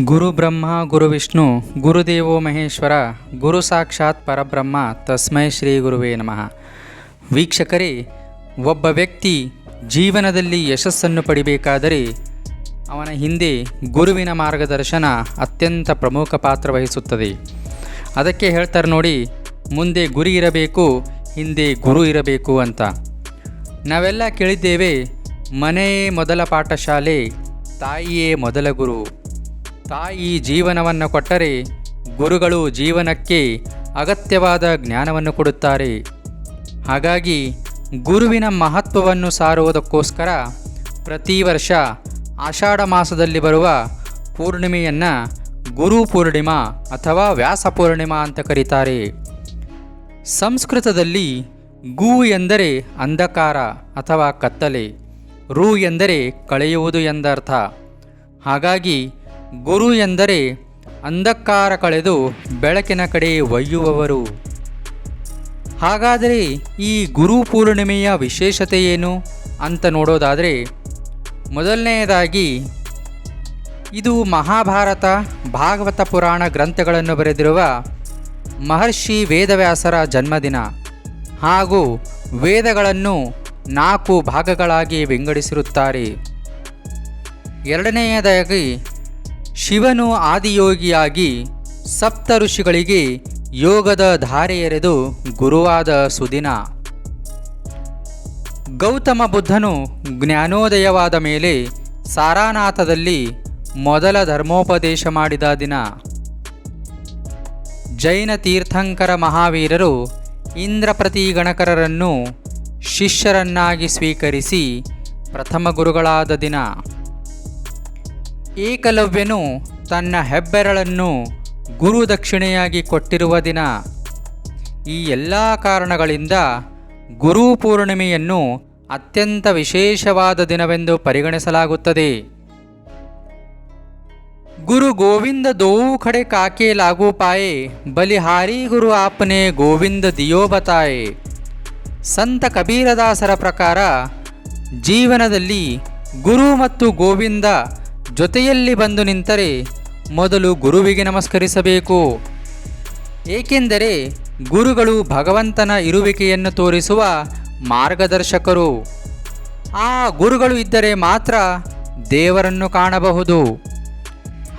ಗುರು ಬ್ರಹ್ಮ, ಗುರು ವಿಷ್ಣು ಗುರುದೇವೋ ಮಹೇಶ್ವರ, ಗುರು ಸಾಕ್ಷಾತ್ ಪರಬ್ರಹ್ಮ ತಸ್ಮೈ ಶ್ರೀ ಗುರುವೇ ನಮಃ. ವೀಕ್ಷಕರೇ, ಒಬ್ಬ ವ್ಯಕ್ತಿ ಜೀವನದಲ್ಲಿ ಯಶಸ್ಸನ್ನು ಪಡಿಬೇಕಾದರೆ ಅವನ ಹಿಂದೆ ಗುರುವಿನ ಮಾರ್ಗದರ್ಶನ ಅತ್ಯಂತ ಪ್ರಮುಖ ಪಾತ್ರ ವಹಿಸುತ್ತದೆ. ಅದಕ್ಕೆ ಹೇಳ್ತಾರೆ ನೋಡಿ, ಮುಂದೆ ಗುರಿ ಇರಬೇಕು, ಹಿಂದೆ ಗುರು ಇರಬೇಕು ಅಂತ. ನಾವೆಲ್ಲ ಕೇಳಿದ್ದೇವೆ, ಮನೆಯೇ ಮೊದಲ ಪಾಠಶಾಲೆ, ತಾಯಿಯೇ ಮೊದಲ ಗುರು. ತಾಯಿ ಜೀವನವನ್ನು ಕೊಟ್ಟರೆ ಗುರುಗಳು ಜೀವನಕ್ಕೆ ಅಗತ್ಯವಾದ ಜ್ಞಾನವನ್ನು ಕೊಡುತ್ತಾರೆ. ಹಾಗಾಗಿ ಗುರುವಿನ ಮಹತ್ವವನ್ನು ಸಾರುವುದಕ್ಕೋಸ್ಕರ ಪ್ರತಿ ವರ್ಷ ಆಷಾಢ ಮಾಸದಲ್ಲಿ ಬರುವ ಪೂರ್ಣಿಮೆಯನ್ನು ಗುರು ಪೂರ್ಣಿಮಾ ಅಥವಾ ವ್ಯಾಸ ಪೂರ್ಣಿಮಾ ಅಂತ ಕರೀತಾರೆ. ಸಂಸ್ಕೃತದಲ್ಲಿ ಗು ಎಂದರೆ ಅಂಧಕಾರ ಅಥವಾ ಕತ್ತಲೆ, ರು ಎಂದರೆ ಕಳೆಯುವುದು ಎಂದರ್ಥ. ಹಾಗಾಗಿ ಗುರು ಎಂದರೆ ಅಂಧಕಾರ ಕಳೆದು ಬೆಳಕಿನ ಕಡೆ ಒಯ್ಯುವವರು. ಹಾಗಾದರೆ ಈ ಗುರು ಪೂರ್ಣಿಮೆಯ ವಿಶೇಷತೆ ಏನು ಅಂತ ನೋಡೋದಾದರೆ ಮೊದಲನೆಯದಾಗಿ ಇದು ಮಹಾಭಾರತ ಭಾಗವತ ಪುರಾಣ ಗ್ರಂಥಗಳನ್ನು ಬರೆದಿರುವ ಮಹರ್ಷಿ ವೇದವ್ಯಾಸರ ಜನ್ಮದಿನ ಹಾಗೂ ವೇದಗಳನ್ನು ನಾಲ್ಕು ಭಾಗಗಳಾಗಿ ವಿಂಗಡಿಸಿರುತ್ತಾರೆ. ಎರಡನೆಯದಾಗಿ ಶಿವನು ಆದಿಯೋಗಿಯಾಗಿ ಸಪ್ತ ಋಷಿಗಳಿಗೆ ಯೋಗದ ಧಾರೆ ಎರೆದು ಗುರುವಾದ ಸುದಿನ. ಗೌತಮ ಬುದ್ಧನು ಜ್ಞಾನೋದಯವಾದ ಮೇಲೆ ಸಾರಾನಾಥದಲ್ಲಿ ಮೊದಲ ಧರ್ಮೋಪದೇಶ ಮಾಡಿದ ದಿನ. ಜೈನ ತೀರ್ಥಂಕರ ಮಹಾವೀರರು ಇಂದ್ರಪ್ರತಿ ಗಣಕರರನ್ನು ಶಿಷ್ಯರನ್ನಾಗಿ ಸ್ವೀಕರಿಸಿ ಪ್ರಥಮ ಗುರುಗಳಾದ ದಿನ. ಏಕಲವ್ಯನು ತನ್ನ ಹೆಬ್ಬೆರಳನ್ನು ಗುರು ದಕ್ಷಿಣೆಯಾಗಿ ಕೊಟ್ಟಿರುವ ದಿನ. ಈ ಎಲ್ಲ ಕಾರಣಗಳಿಂದ ಗುರು ಪೂರ್ಣಿಮೆಯನ್ನು ಅತ್ಯಂತ ವಿಶೇಷವಾದ ದಿನವೆಂದು ಪರಿಗಣಿಸಲಾಗುತ್ತದೆ. ಗುರು ಗೋವಿಂದ ದೋವು ಖಡೆ ಕಾಕೆ ಲಾಗೂ ಪಾಯೆ ಬಲಿಹಾರಿ ಗುರು ಆಪನೆ ಗೋವಿಂದ ದಿಯೋ ಬತಾಯೆ. ಸಂತ ಕಬೀರದಾಸರ ಪ್ರಕಾರ ಜೀವನದಲ್ಲಿ ಗುರು ಮತ್ತು ಗೋವಿಂದ ಜೊತೆಯಲ್ಲಿ ಬಂದು ನಿಂತರೆ ಮೊದಲು ಗುರುವಿಗೆ ನಮಸ್ಕರಿಸಬೇಕು. ಏಕೆಂದರೆ ಗುರುಗಳು ಭಗವಂತನ ಇರುವಿಕೆಯನ್ನು ತೋರಿಸುವ ಮಾರ್ಗದರ್ಶಕರು. ಆ ಗುರುಗಳು ಇದ್ದರೆ ಮಾತ್ರ ದೇವರನ್ನು ಕಾಣಬಹುದು.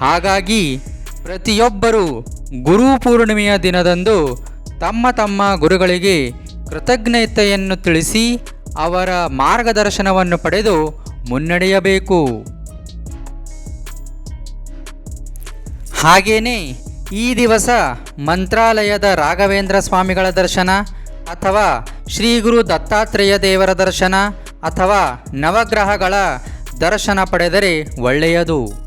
ಹಾಗಾಗಿ ಪ್ರತಿಯೊಬ್ಬರೂ ಗುರು ಪೂರ್ಣಿಮೆಯ ದಿನದಂದು ತಮ್ಮ ತಮ್ಮ ಗುರುಗಳಿಗೆ ಕೃತಜ್ಞತೆಯನ್ನು ತಿಳಿಸಿ ಅವರ ಮಾರ್ಗದರ್ಶನವನ್ನು ಪಡೆದು ಮುನ್ನಡೆಯಬೇಕು. ಹಾಗೇನೇ ಈ ದಿವಸ ಮಂತ್ರಾಲಯದ ರಾಘವೇಂದ್ರ ಸ್ವಾಮಿಗಳ ದರ್ಶನ ಅಥವಾ ಶ್ರೀ ಗುರು ದತ್ತಾತ್ರೇಯ ದೇವರ ದರ್ಶನ ಅಥವಾ ನವಗ್ರಹಗಳ ದರ್ಶನ ಪಡೆದರೆ ಒಳ್ಳೆಯದು.